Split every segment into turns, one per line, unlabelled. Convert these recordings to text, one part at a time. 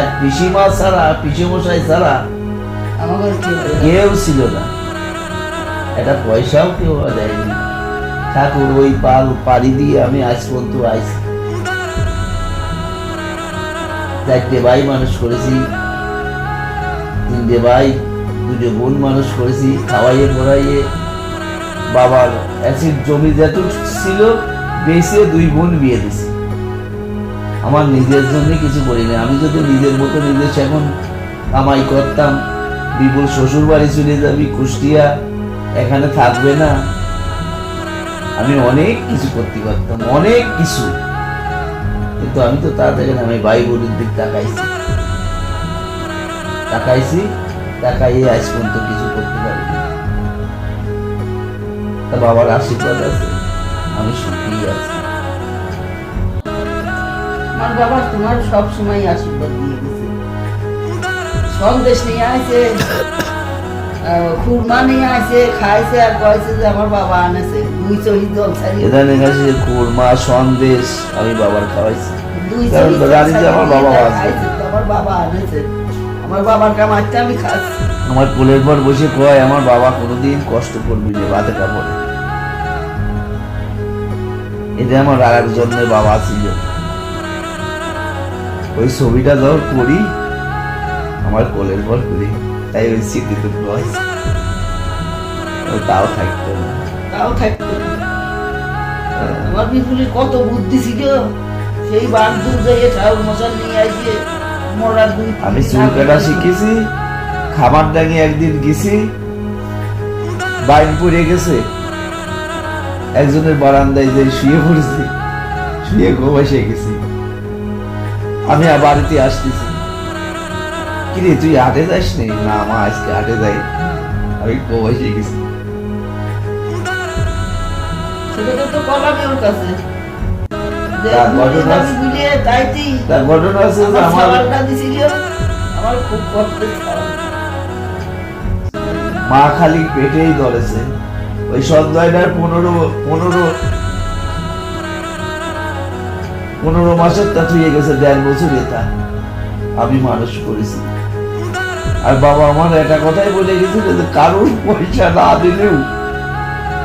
এক পিসিমা ছাড়া পিসিমশাই ছাড়া
আমাকে কেউ
কেউ ছিল না। একটা পয়সাও কেউ দেয়নি। ঠাকুর ওই পাল পাড়ি দিয়ে আমি আজ পর্যন্ত আইছি। চারটে ভাই মানুষ করেছি তিনটে ভাই দুটো বোন মানুষ করেছি খাওয়াইয়ে পড়াইয়ে। বাবার অ্যাসিড জমি যেটুক ছিল বেশি দুই বোন বিয়ে দিছি। আমার নিজের জন্য কিছু করিনি। আমি যদি নিজের মতো নিজে এখন কামাই করতাম, বিপুল শ্বশুর বাড়ি চলে যাবি, কুষ্টিয়া, এখানে থাকবে না। আমি অনেক কিছু করতে পারতাম, অনেক কিছু। কিন্তু আমি তো তা দেখেন আমি ভাই বোনের দিক তাকাইছি। তাকাইছি, তাকাইয়ে আজ পর্যন্ত কিছু করতে পারিনি। তা বাবার আশীর্বাদ আছে, আমি সুখী আছি।
আমার বাবা তোমার সব সময় আশীর্বাদ দিয়ে গেছে। সন্দেশ নিয়ে আসে খুরমা নিয়ে আসে খাইছে আর কয়েছে যে আমার বাবা আনেছে। দুই চহি জল ছাড়ি
এখানে গেছে কোরমা সন্দেশ আমি বাবার খাওয়াইছি। কারণ জানি যে আমার বাবা আসবে।
আমার বাবা আনেছে। আমার বাবার কামাইতে আমি খাচ্ছি।
আমার কোলের পর বসে কয় আমার বাবা কোনোদিন কষ্ট করবি না বাতে কাপড়ে এটা আমার রাগার জন্য বাবা ছিল। ওই ছবিটা যখন করি আমার কোলের পর করি তাই ওই স্মৃতিতে ও তাও থাকতো না।
তাও থাকতো আমার বিপুলের কত বুদ্ধি ছিল। সেই বাঘ দূর যাইয়ে ঠাকুর মশাল নিয়ে আসিয়ে মরার দুই
আমি
দিন
চুল কাটা শিখেছি খাবার ডাঙে একদিন গেছি বাইন পড়ে গেছে। একজনের বারান্দায় যে শুয়ে পড়েছি শুয়ে ঘুমাইসে গেছি। আমি আর বাড়িতে আসতেছি। কিরে তুই হাটে যাস নি? না মা আজকে হাটে যাই। আমি ঘুমাইসে গেছি। মা খালি পেটেই ধরেছে। ওই সঞ্জয়টার পনেরো পনেরো পনেরো মাসের তা থুয়ে গেছে দেড় বছর এটা আমি মানুষ করেছি। আর বাবা আমার একটা কথাই বলে গেছিল যে, কারোর পয়সা না দিলেও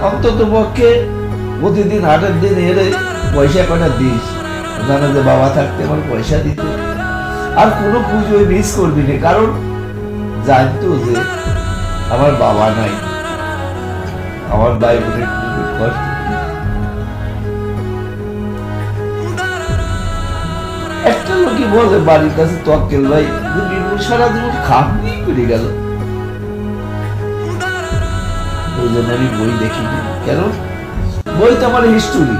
অন্তত পক্ষে প্রতিদিন হাটের দিন এলে পয়সা কটা দিস? জানা যে বাবা থাকতে আমার পয়সা দিত। আর কোনো পুজোয় মিস করবি না, কারণ জানতো যে আমার বাবা নাই। আমার খুবই কষ্ট। লোকই বলে বাড়ির কাছে তক্কেল ভাই? সারা জীবন খাবনি করে গেল। জন্য আমি বই কেন? বই তো আমার হিস্টোরি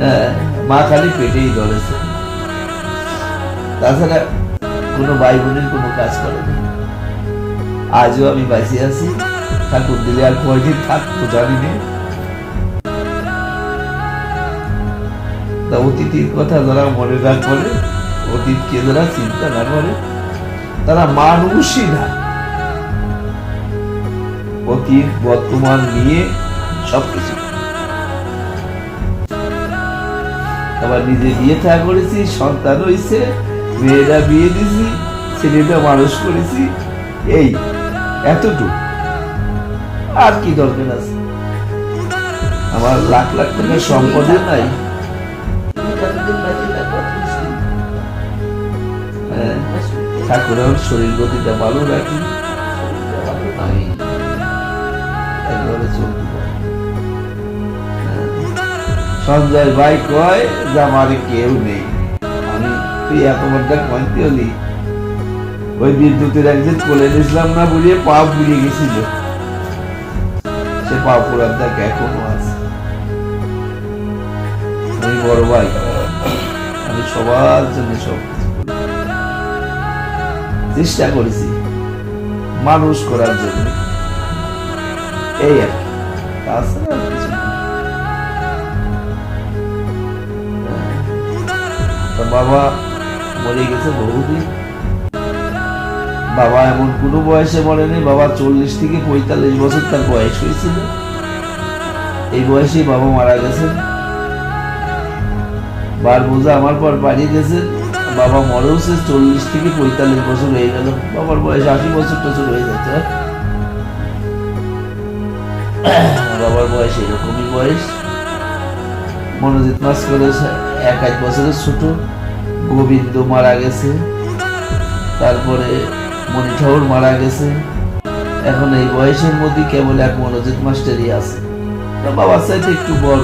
হ্যাঁ মা খালি পেটেই ধরেছে। তাছাড়া কোনো ভাই বোনের কোনো কাজ করেনি আজও আমি বাঁচে আছি। ঠাকুর দিলে আর কয়দিন থাকব জানি না। তা অতীতের কথা যারা মনে না করে, অতীতকে যারা চিন্তা না করে, তারা মানুষই না। অতীত, বর্তমান নিয়ে সবকিছু। আবার নিজে বিয়ে থা করেছি, সন্তান হয়েছে মেয়েরা বিয়ে দিছি, ছেলেটা মানুষ করেছি, এই এতটুকু। আর কি দরকার আছে? আমার লাখ লাখ টাকার সম্পদে নাই। ঠাকুর আমার শরীর গতিটা ভালো রাখি হ্যাঁ। সঞ্জয় ভাই কয় যে আমার কেউ নেই। আমি তুই এত বড়টা কইতে হলি ওই বিদ্যুতের একদিন কোলে নিয়েছিলাম না বলিয়ে পা পুড়িয়ে গেছিল। সে পা পোড়ার দাগ এখনও আছে। আমি বড় ভাই আমি সবার জন্য সব। চেষ্টা করেছি মানুষ করার জন্য। এই আর বাবা মরে গেছে বহুদিন। বাবা এমন কোনো বয়সে মরেনি, বাবা চল্লিশ থেকে পঁয়তাল্লিশ বছর তার বয়স হয়েছিল। এই বয়সে বাবা মারা গেছেন। বার বোঝা আমার পর বাড়ি গেছেন। বাবা মরেও সে চল্লিশ থেকে পঁয়তাল্লিশ বছর হয়ে গেল। বাবার বয়স আশি বছর টছর হয়ে যাচ্ছে হ্যাঁ? বাবার বয়স এরকমই বয়স। মনোজিৎ মাস করে এক এক বছরের ছোট। গোবিন্দ মারা গেছে। তারপরে মণি ঠাকুর মারা গেছে। এখন এই বয়সের মধ্যে কেবল এক মনোজিৎ মাস্টারই আছে। তা বাবার চাইতে একটু বড়।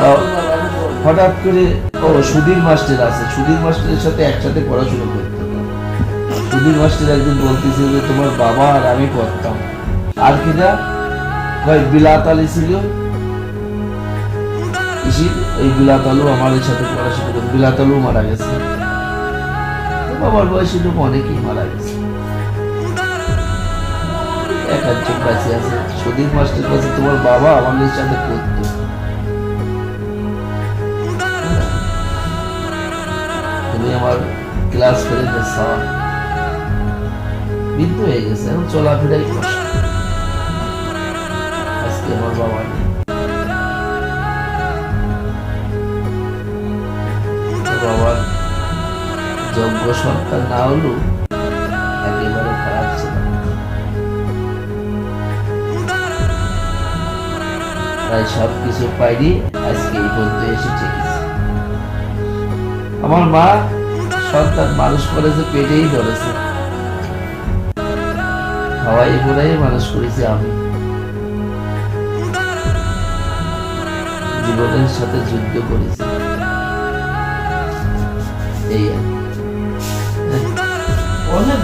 তাও- হঠাৎ করে, ও, সুধীর মাস্টার আছে। সুধীর মাস্টারের সাথে একসাথে পড়াশোনা করতে সুধীর মাস্টার একদিন বলতেছে যে, তোমার বাবা আর আমি পড়তাম। আর কিনা কয় বিলাত আলী ছিল। বিলাত আলু আমাদের সাথে পড়াশোনা করতো বিলাত আলু মারা গেছে। বাবার বয়সী লোক অনেকেই মারা গেছে। এক একজন কাছে আছে। সুধীর মাস্টার কাছে তোমার বাবা আমাদের সাথে পড়তো। তুমি আমার ক্লাস করে স্যার বৃদ্ধ হয়ে গেছে, এখন চলাফেরাই আজকে আমার বাবা বাবার যোগ্য সন্তান না একেবারে খারাপ ছিল। তাই সব কিছু পাইনি, আজকে এই পর্যন্ত এসে আমার মা সন্তান মানুষ করেছে পেটেই ধরেছে। খাওয়াই পড়াই মানুষ করেছি আমি। জীবনের সাথে যুদ্ধ করেছি। এই
অনেক